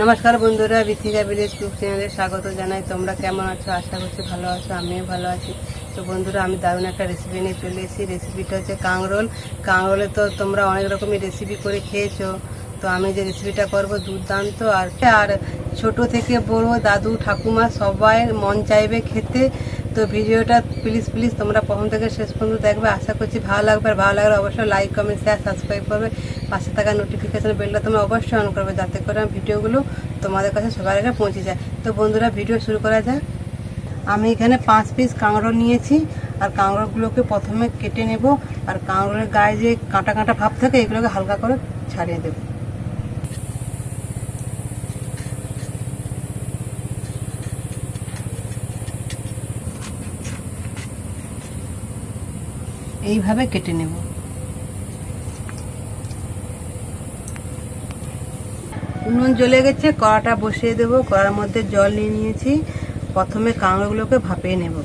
নমস্কার বন্ধুরা Bithika village cook চ্যানেলে স্বাগত জানাই। তোমরা কেমন আছো? আশা করছি ভালো আছো, আমিও ভালো আছি। তো বন্ধুরা, আমি দারুণ একটা রেসিপি নিয়ে চলে এসেছি। রেসিপিটা হচ্ছে কাঁকরোল। কাঁকরোলে তো তোমরা অনেক রকমের রেসিপি করে খেয়েছো। তো আমি যে রেসিপিটা করব, দুর্দান্ত। আর আর ছোট থেকে বড় দাদু, ঠাকুমা সবাই মন চাইবে খেতে। তো ভিডিওটা প্লিজ প্লিজ তোমরা প্রথম থেকে শেষ পর্যন্ত দেখবে। আশা করছি ভালো লাগবে, আর ভালো লাগলে অবশ্যই লাইক কমেন্ট শেয়ার সাবস্ক্রাইব করবে। পাশে থাকা নোটিফিকেশন বেলটা তোমরা অবশ্যই অন করবে যাতে করে ভিডিওগুলো তোমাদের কাছে সবার আগে পৌঁছে যায়। তো বন্ধুরা ভিডিও শুরু করা যাক। আমি এখানে পাঁচ পিস কাঁকড়ো নিয়েছি, আর কাঁকড়োগুলোকে প্রথমে কেটে নেব, আর কাঁকড়োর গায়ে যে কাঁটা কাঁটা ভাব থাকে, এগুলোকে হালকা করে ছাড়িয়ে দেবো। এইভাবে কেটে নেব। উনুন জ্বলে গেছে, কড়াটা বসিয়ে দেবো, কড়ার মধ্যে জল নিয়ে নিয়েছি। প্রথমে কাঁকড়গুলোকে ভাপিয়ে নেব।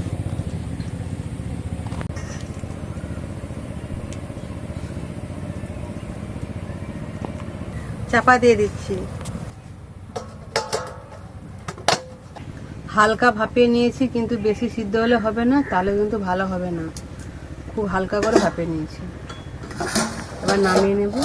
চাপা দিয়ে দিচ্ছি। হালকা ভাপিয়ে নিয়েছি, কিন্তু বেশি সিদ্ধ হলে হবে না, তাহলে কিন্তু ভালো হবে না। খুব হালকা করে ভাপিয়ে নিয়েছি। এবার নামিয়ে নেব।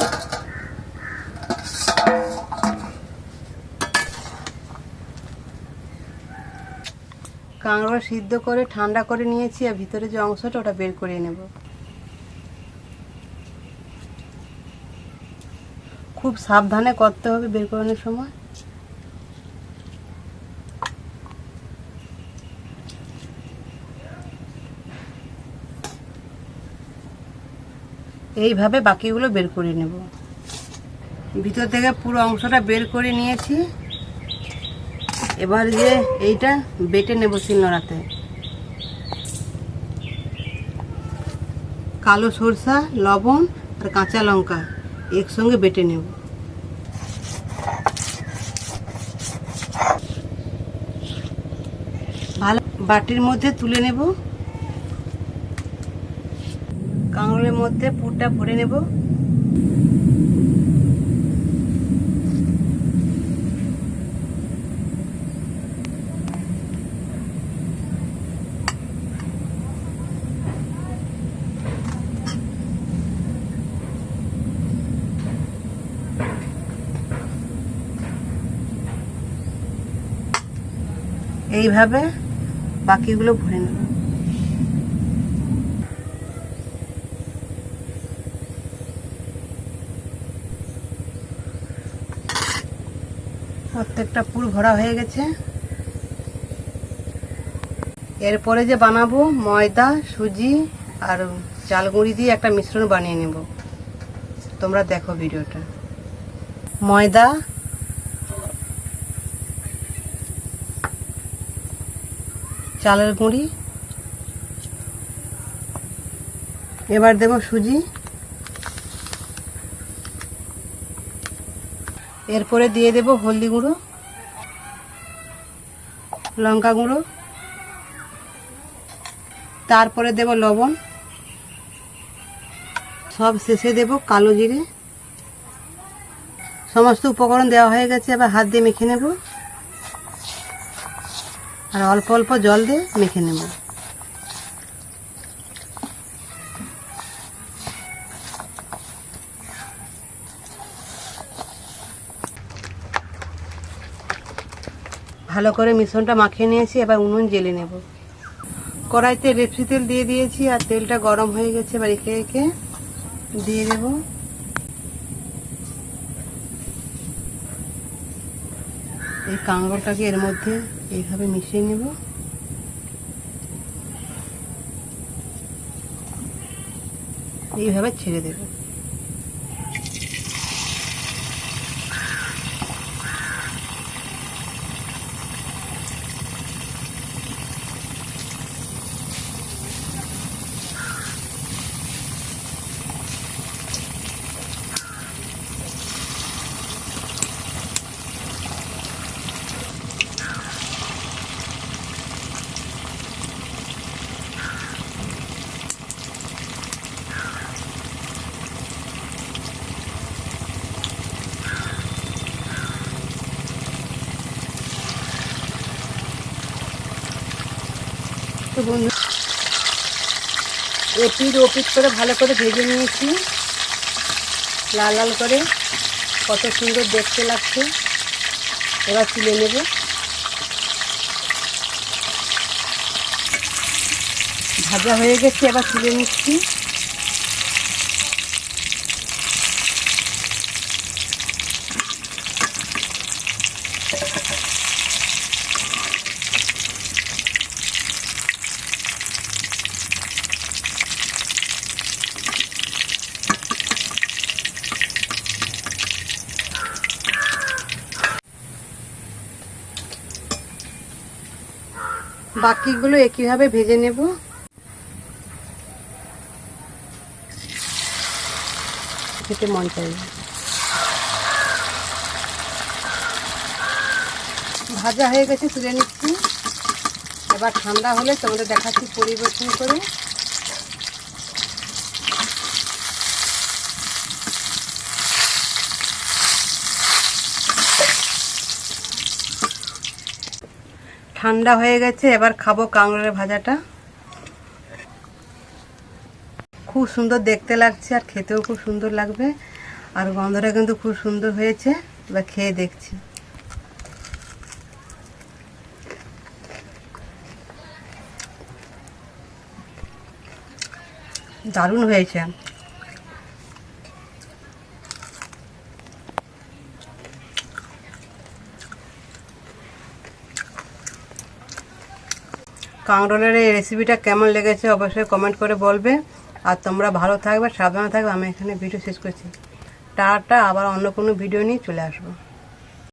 কাঁকড়া সিদ্ধ করে, ঠান্ডা করে নিয়েছি আর ভিতরে যে অংশটা, ওটা বের করে নেব। খুব সাবধানে করতে হবে বের করানোর সময়। এইভাবে বাকিগুলো বের করে নেব। ভিতর থেকে পুরো অংশটা বের করে নিয়েছি। এবার যে এইটা বেটে নেব শিলনোড়াতে। কালো সরষা, লবণ আর কাঁচা লঙ্কা একসঙ্গে বেটে নেব। ভালো বাটির মধ্যে তুলে নেব। কাঁকড়ের মধ্যে পুরটা ভরে নেব। এইভাবে বাকিগুলো ভরে নেব। প্রত্যেকটা পুর ভরা হয়ে গেছে। এরপরে যে বানাবো, ময়দা, সুজি আর চাল গুঁড়ি দিয়ে একটা মিশ্রণ বানিয়ে নেব। তোমরা দেখো ভিডিওটা। ময়দা, চালের গুঁড়ি, এবার দেব সুজি। এরপরে দিয়ে দেব হলদি গুঁড়ো, লঙ্কা গুঁড়ো, তারপরে দেব লবণ, সব শেষে দেব কালো জিরে। সমস্ত উপকরণ দেওয়া হয়ে গেছে, এবার হাত দিয়ে মেখে নেব। আর অল্প অল্প জল দিয়ে মেখে নেব। ভালো করে মিশ্রণটা মাখিয়ে নিয়েছি, এবার উনুন জেলে নেব। কড়াইতে রেপসি তেল দিয়ে দিয়েছি, আর তেলটা গরম হয়ে গেছে, এবার একে একে দিয়ে দেব। এই কাঁকড়টাকে এর মধ্যে এইভাবে মিশিয়ে নেব। এইভাবে ছেড়ে দেবো। তো বন্ধু। এপিট ওপিট করে ভালো করে ভেজে নিয়েছি। লাল লাল করে। কত সুন্দর দেখতে লাগছে। এবার তুলে নেব। ভাজা হয়ে গেছে, এবার তুলে নিচ্ছি। বাকিগুলো একইভাবে ভেজে নেব। খেতে মন চাই ভাজা হয়ে গেছে, তুলে নিচ্ছি। এবার ঠান্ডা হলে তোমাদের দেখাচ্ছি পরিবেশন করে। ঠান্ডা হয়ে গেছে, এবার খাব কাঁকড়ের ভাজাটা। খুব সুন্দর দেখতে লাগছে আর খেতেও খুব সুন্দর লাগবে। আর গন্ধটা কিন্তু খুব সুন্দর হয়েছে, এবার খেয়ে দেখছি। দারুণ হয়েছে। কাঁকরোলের এই রেসিপিটা কেমন লেগেছে অবশ্যই কমেন্ট করে বলবে। আর তোমরা ভালো থাকবে, সাবধানে থাকবে। আমি এখানে ভিডিও শেষ করছি। টাটা, আবার অন্য কোনো ভিডিও নিয়ে চলে আসব।